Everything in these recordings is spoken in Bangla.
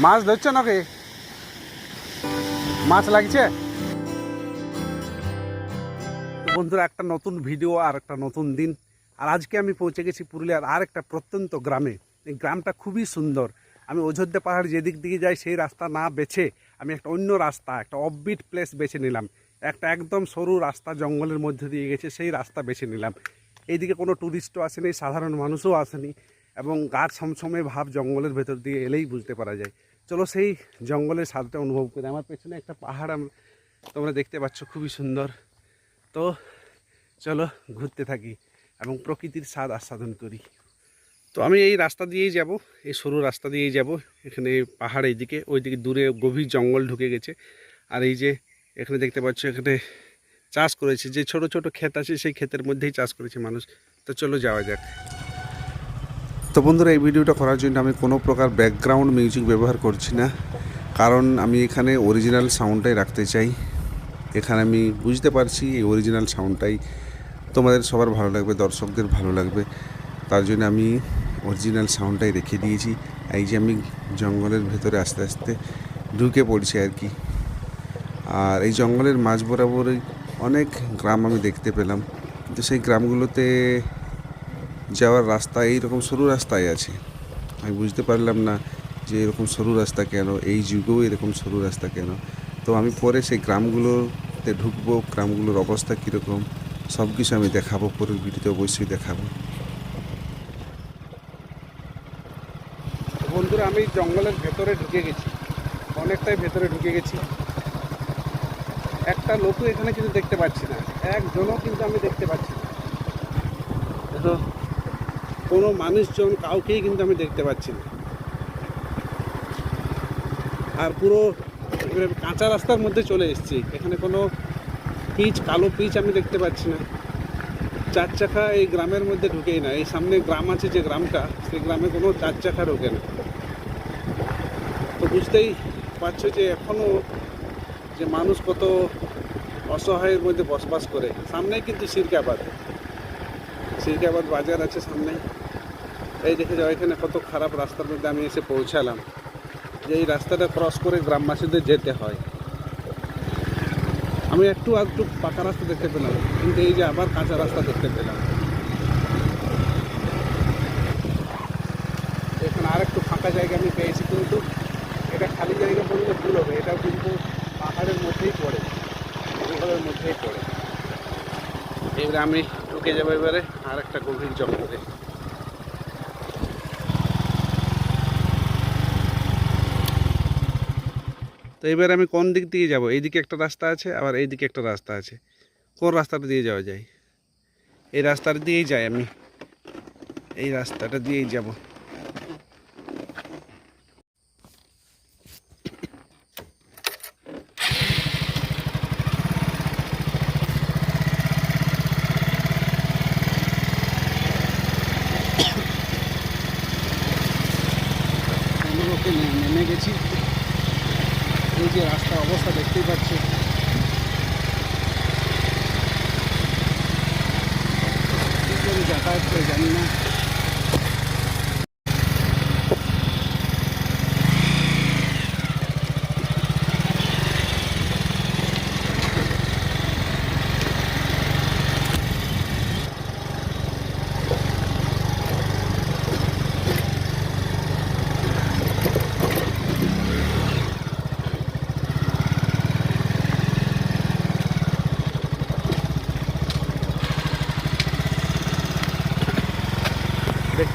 মাছ ধরছো নাকি? মাছ লাগছে? বন্ধুরা, একটা নতুন ভিডিও আর একটা নতুন দিন। আর আজকে আমি পৌঁছে গেছি পুরুলিয়ার আর একটা প্রত্যন্ত গ্রামে। এই গ্রামটা খুবই সুন্দর। আমি অযোধ্যা পাহাড় যেদিক দিকে যাই, সেই রাস্তা না বেছে আমি একটা অন্য রাস্তা, একটা অফবিট প্লেস বেছে নিলাম। একটা একদম সরু রাস্তা জঙ্গলের মধ্যে দিয়ে গেছে, সেই রাস্তা বেছে নিলাম। এইদিকে কোনো ট্যুরিস্টও আসেনি, সাধারণ মানুষও আসেনি। এবং গাছ সমসমে ভাব জঙ্গলের ভেতর দিয়ে এলেই বুঝতে পারা যায়। চলো সেই জঙ্গলের স্বাদটা অনুভব করি। আমার পেছনে একটা পাহাড় তোমরা দেখতে পাচ্ছ, খুবই সুন্দর। তো চলো ঘুরতে থাকি এবং প্রকৃতির স্বাদ আস্বাদন করি। তো আমি এই রাস্তা দিয়েই যাব, এই সরু রাস্তা দিয়েই যাব। এখানে পাহাড় এইদিকে, ওইদিকে দূরে গভীর জঙ্গল ঢুকে গেছে। আর এই যে এখানে দেখতে পাচ্ছ, এখানে চাষ করেছে। যে ছোট ছোট ক্ষেত আছে, সেই ক্ষেতের মধ্যেই চাষ করেছে মানুষ। তো চলো যাওয়া যাক। তো বন্ধুরা, এই ভিডিওটা করার জন্য আমি কোনো প্রকার ব্যাকগ্রাউন্ড মিউজিক ব্যবহার করছি না। কারণ আমি এখানে অরিজিনাল সাউন্ডটাই রাখতে চাই। এখানে আমি বুঝতে পারছি এই অরিজিনাল সাউন্ডটাই তোমাদের সবার ভালো লাগবে, দর্শকদের ভালো লাগবে। তার জন্য আমি অরিজিনাল সাউন্ডটাই রেখে দিয়েছি। এই যে আমি জঙ্গলের ভেতরে আস্তে আস্তে ঢুকে পড়ছি আর কি। আর এই জঙ্গলের মাঝ বরাবরই অনেক গ্রাম আমি দেখতে পেলাম। কিন্তু সেই গ্রামগুলোতে যাওয়ার রাস্তা এইরকম সরু রাস্তায় আছে। আমি বুঝতে পারলাম না যে এরকম সরু রাস্তা কেন এই যুগেও এরকম সরু রাস্তা কেন। তো আমি পরে সেই গ্রামগুলোতে ঢুকবো গ্রামগুলোর অবস্থা কীরকম সব কিছু আমি দেখাবো পরের ভিডিওতে অবশ্যই দেখাবো। বন্ধুরা আমি জঙ্গলের ভেতরে ঢুকে গেছি। অনেকটাই ভেতরে ঢুকে গেছি। একটা লোকও এখানে কিন্তু দেখতে পাচ্ছি না। একজনও কিন্তু আমি দেখতে পাচ্ছি না। কোনো মানুষজন কাউকেই কিন্তু আমি দেখতে পাচ্ছি না। আর পুরো কাঁচা রাস্তার মধ্যে চলে এসেছি। এখানে কোনো পিচ, কালো পিচ আমি দেখতে পাচ্ছি না। চার চাকা এই গ্রামের মধ্যে ঢুকেই না। এই সামনে গ্রাম আছে যে গ্রামটা, সেই গ্রামে কোনো চার চাকা ঢোকে না। তো বুঝতেই পারছ যে এখনও যে মানুষ কত অসহায়ের মধ্যে বসবাস করে। সামনেই কিন্তু সিরকাবাদ সিরকাবাদ বাজার আছে সামনে এই দেখে যাও, এখানে কত খারাপ রাস্তার মধ্যে আমি এসে পৌঁছালাম। যে এই রাস্তাটা ক্রস করে গ্রামবাসীদের যেতে হয়। আমি একটু একটু পাকা রাস্তা দেখতে পেলাম, কিন্তু এই যে আবার কাঁচা রাস্তা দেখতে পেলাম। এখানে আর একটু ফাঁকা জায়গা আমি পেয়েছি, কিন্তু এটা খালি জায়গা বললে ভুল হবে, এটাও কিন্তু পাহাড়ের মধ্যেই পড়ে জঙ্গলের মধ্যেই পড়ে। এবারে আমি ঢুকে যাব এবারে আর একটা গভীর জঙ্গলে। তো এবার আমি কোন দিক দিয়ে যাব? এইদিকে একটা রাস্তা আছে, আবার এইদিকে একটা রাস্তা আছে। কোন রাস্তাটা দিয়ে যাওয়া যায়? এই রাস্তাটা দিয়েই যাই আমি। এই রাস্তাটা দিয়েই যাব। নেমে গেছি। এই যে রাস্তার অবস্থা দেখতেই পাচ্ছি। কি যাতায়াত করে জানি না।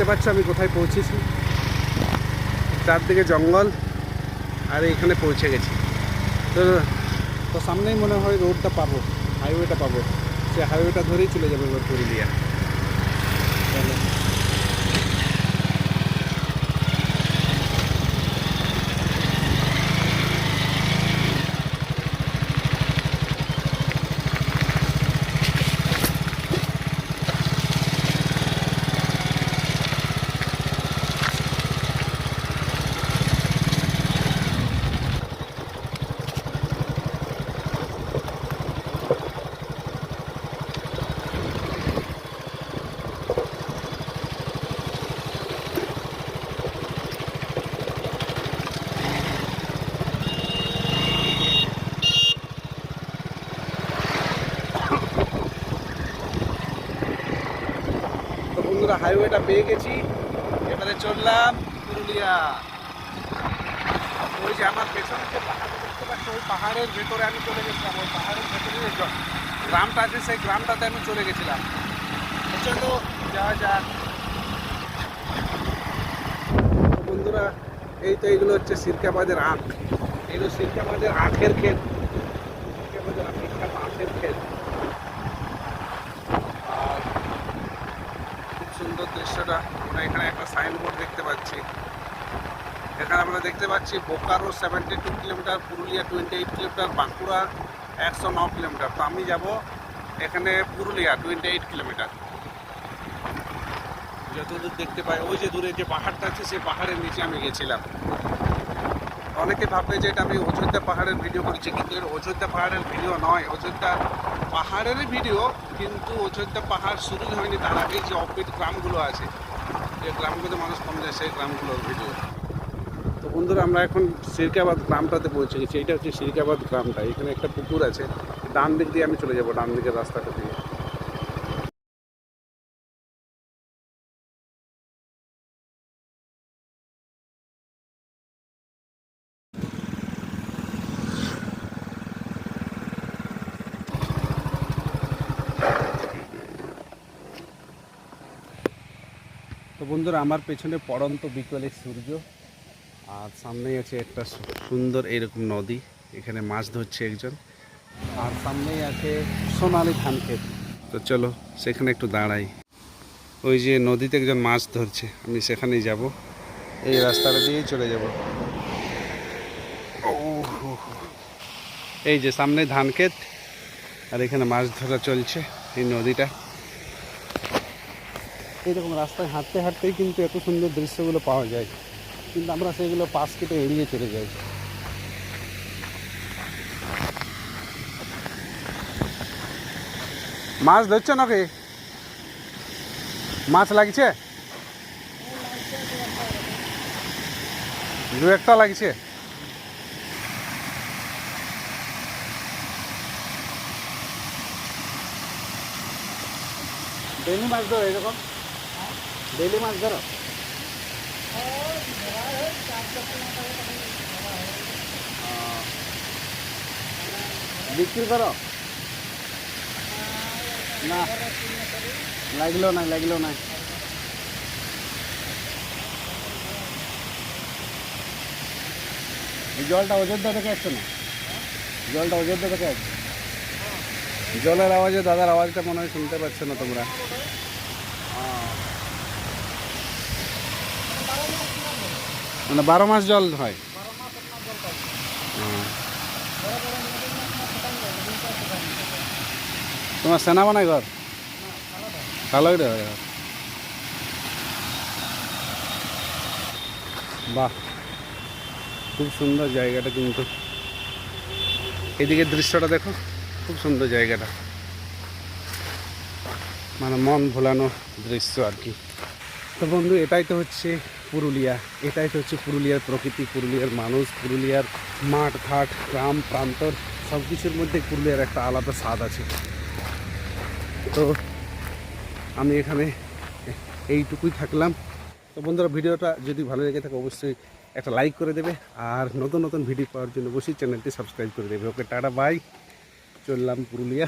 পাচ্ছ, আমি কোথায় পৌঁছেছি? চারদিকে জঙ্গল, আর এখানে পৌঁছে গেছি। তো তো সামনেই মনে হয় রোডটা পাবো হাইওয়েটা পাবো। সে হাইওয়েটা ধরেই চলে যাবে এবার পুরুলিয়া। হাইওয়েটা পেয়ে গেছি। এবারে চললাম পুরুলিয়া। ওই যে আমার পেছনে যে ওই পাহাড়ের ভেতরে আমি চলে গেছিলাম, ওই পাহাড়ের ভেতরে গ্রামটা আছে সেই গ্রামটাতে আমি চলে গেছিলাম। চলো, যাওয়া যাক। বন্ধুরা, এই তো এইগুলো হচ্ছে সিরকাবাদের আখ। এগুলো সিরকাবাদের আখের ক্ষেত সিরকাবাদের আখ- বিখ্যাত আখের ক্ষেত আর খুব সুন্দর দৃশ্যটা আমরা এখানে একটা সাইনবোর্ড দেখতে পাচ্ছি। এখানে আমরা দেখতে পাচ্ছি Bokaro seventy two kilometre, Purulia twenty eight kilometre, Bankura একশো ন কিলোমিটার। তো আমি যাব এখানে পুরুলিয়া টোয়েন্টি এইট কিলোমিটার। যতদূর দেখতে পাই, ওই যে দূরে যে পাহাড়টা আছে, সেই পাহাড়ের নিচে আমি গেছিলাম। অনেকে ভাববে যে এটা আমি অযোধ্যা পাহাড়ের ভিডিও করেছি, কিন্তু এর অযোধ্যা পাহাড়ের ভিডিও নয়। অযোধ্যা পাহাড়েরই ভিডিও কিন্তু অযোধ্যা পাহাড় শুরু হয়নি, তার আগেই যে অফবিট গ্রামগুলো আছে। যে গ্রামগুলোতে মানুষ কম যায়, সেই গ্রামগুলোর ভিডিও। তো বন্ধুরা, আমরা এখন সিরকাবাদ গ্রামটাতে পৌঁছে গেছি এইটা হচ্ছে সিরকাবাদ গ্রামটা। এখানে একটা পুকুর আছে। ডান দিক দিয়ে আমি চলে যাব ডান দিকের রাস্তাটা দিয়ে। বন্ধুরা, আমার পেছনে পড়ন্ত বিকেলের সূর্য, আর সামনেই আছে একটা সুন্দর এরকম নদী, এখানে মাছ ধরছে একজন, আর সামনেই আছে সোনালি ধান ক্ষেত। তো চলো, সেখানে একটু দাঁড়াই। ওই যে নদীতে একজন মাছ ধরছে, আমি সেখানেই যাব। এই রাস্তাটা দিয়েই চলে যাব। ও। এই যে সামনে ধান ক্ষেত, আর এখানে মাছ ধরা চলছে, এই নদীটা। এইরকম রাস্তায় হাঁটতে হাঁটতেই কিন্তু এত সুন্দর দৃশ্যগুলো পাওয়া যায়। কিন্তু আমরা সেগুলো পাশ কেটে এড়িয়ে চলে যাই। মাছ ধরছো নাকি? মাছ লাগছে? দু একটা লাগছে? ডেলি মাছ ধরো এরকম। ডেলি মাছ ধরো। বিক্রি করো। না। লাগল না লাগল না। জলটা অযোধ্যা থেকে আসছে না? জলটা অযোধ্যা থেকে আসছে? জলের আওয়াজে দাদার আওয়াজটা মনে হয় শুনতে পাচ্ছ না তোমরা? মানে বারো মাস জল হয়। তোমার সেনা বানায় ঘর? ভালো ঘর বাহ, খুব সুন্দর জায়গাটা কিন্তু। এদিকে দৃশ্যটা দেখো, খুব সুন্দর জায়গাটা। মানে মন ভোলানো দৃশ্য আর কি। তো বন্ধু, এটাই তো হচ্ছে পুরুলিয়া। এটাই তো হচ্ছে পুরুলিয়ার প্রকৃতি, পুরুলিয়ার মানুষ, পুরুলিয়ার মাঠ, ঘাট, গ্রাম, প্রান্তর সব কিছুর মধ্যে পুরুলিয়ার একটা আলাদা স্বাদ আছে। তো আমি এখানে এইটুকুই থাকলাম। তো বন্ধুরা, ভিডিওটা যদি ভালো লেগে থাকে, অবশ্যই একটা লাইক করে দেবে। আর নতুন নতুন ভিডিও পাওয়ার জন্য অবশ্যই চ্যানেলটি সাবস্ক্রাইব করে দেবে। Okay, ta-ta, bye. চললাম পুরুলিয়া।